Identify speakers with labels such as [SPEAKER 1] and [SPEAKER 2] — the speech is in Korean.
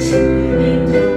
[SPEAKER 1] 주님